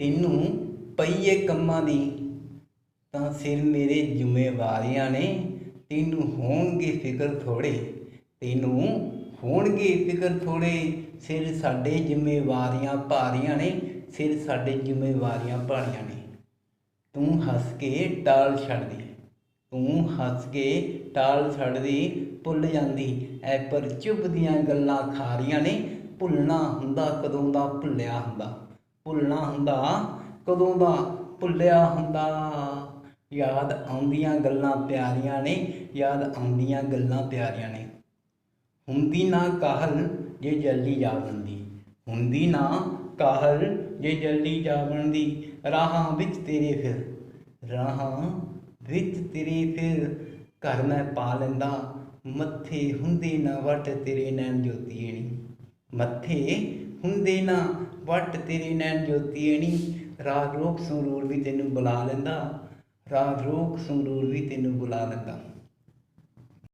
ਤੈਨੂੰ ਪਈਏ ਕੰਮਾਂ ਦੀ, ਤਾਂ ਸਿਰ ਮੇਰੇ ਜ਼ਿੰਮੇਵਾਰੀਆਂ ਨੇ। ਤੈਨੂੰ ਹੋਣਗੇ ਫਿਕਰ ਥੋੜੇ ਤੈਨੂੰ ਹੋਣਗੇ ਫਿਕਰ ਥੋੜੇ ਸਿਰ ਸਾਡੇ ਜ਼ਿੰਮੇਵਾਰੀਆਂ ਭਾਰੀਆਂ ਨੇ, ਸਿਰ ਸਾਡੇ ਜ਼ਿੰਮੇਵਾਰੀਆਂ ਭਾਰੀਆਂ ਨੇ। ਤੂੰ ਹੱਸ ਕੇ ਟਾਲ ਛੱਡਦੀ ਤੂੰ ਹੱਸ ਕੇ ਟਾਲ ਛੱਡਦੀ ਭੁੱਲ ਜਾਂਦੀ। ਐ ਪਰ ਚੁੱਪ ਦੀਆਂ ਗੱਲਾਂ ਖਾਰੀਆਂ ਨੇ, ਭੁੱਲਣਾ ਹੁੰਦਾ ਕਦੋਂ ਦਾ ਭੁੱਲਿਆ ਹੁੰਦਾ। ਭੁੱਲਣਾ ਹੁੰਦਾ, ਕਦੋਂ ਦਾ ਭੁੱਲਿਆ ਹੁੰਦਾ? ਯਾਦ ਆਉਂਦੀਆਂ ਗੱਲਾਂ ਪਿਆਰੀਆਂ ਨੇ, ਯਾਦ ਆਉਂਦੀਆਂ ਗੱਲਾਂ ਪਿਆਰੀਆਂ ਨੇ। ਹੁੰਦੀ ਨਾ ਕਾਹਲ ਜੇ ਜਲਦੀ ਜਾਵਣ ਦੀ ਹੁੰਦੀ ਨਾ ਕਾਹਲ ਜੇ ਜਲਦੀ ਜਾਵਣ ਦੀ ਰਾਹਾਂ ਵਿੱਚ ਤੇਰੇ ਫਿਰ, ਰਾਹਾਂ ਵਿੱਚ ਤੇਰੇ ਫਿਰ, ਘਰ ਮੈਂ ਪਾ ਲੈਂਦਾ, ਮੱਥੇ ਹੁੰਦੇ ਨਾ ਵਟ ਤੇਰੇ ਨੈਣ ਜੋਤੀਏਣੀ ਮੱਥੇ ਹੁੰਦੇ ਨਾ, ਵੱਟ ਤੇਰੇ ਨੈਣ ਜੋਤੀਏਣੀ ਰਾਗ ਰੋਕ ਸੰਗਰੂਰ ਵੀ ਤੈਨੂੰ ਬੁਲਾ ਲੈਂਦਾ। ਰਾਗ ਰੋਕ ਸੰਗਰੂਰ ਵੀ ਤੈਨੂੰ ਬੁਲਾ ਲੈਂਦਾ।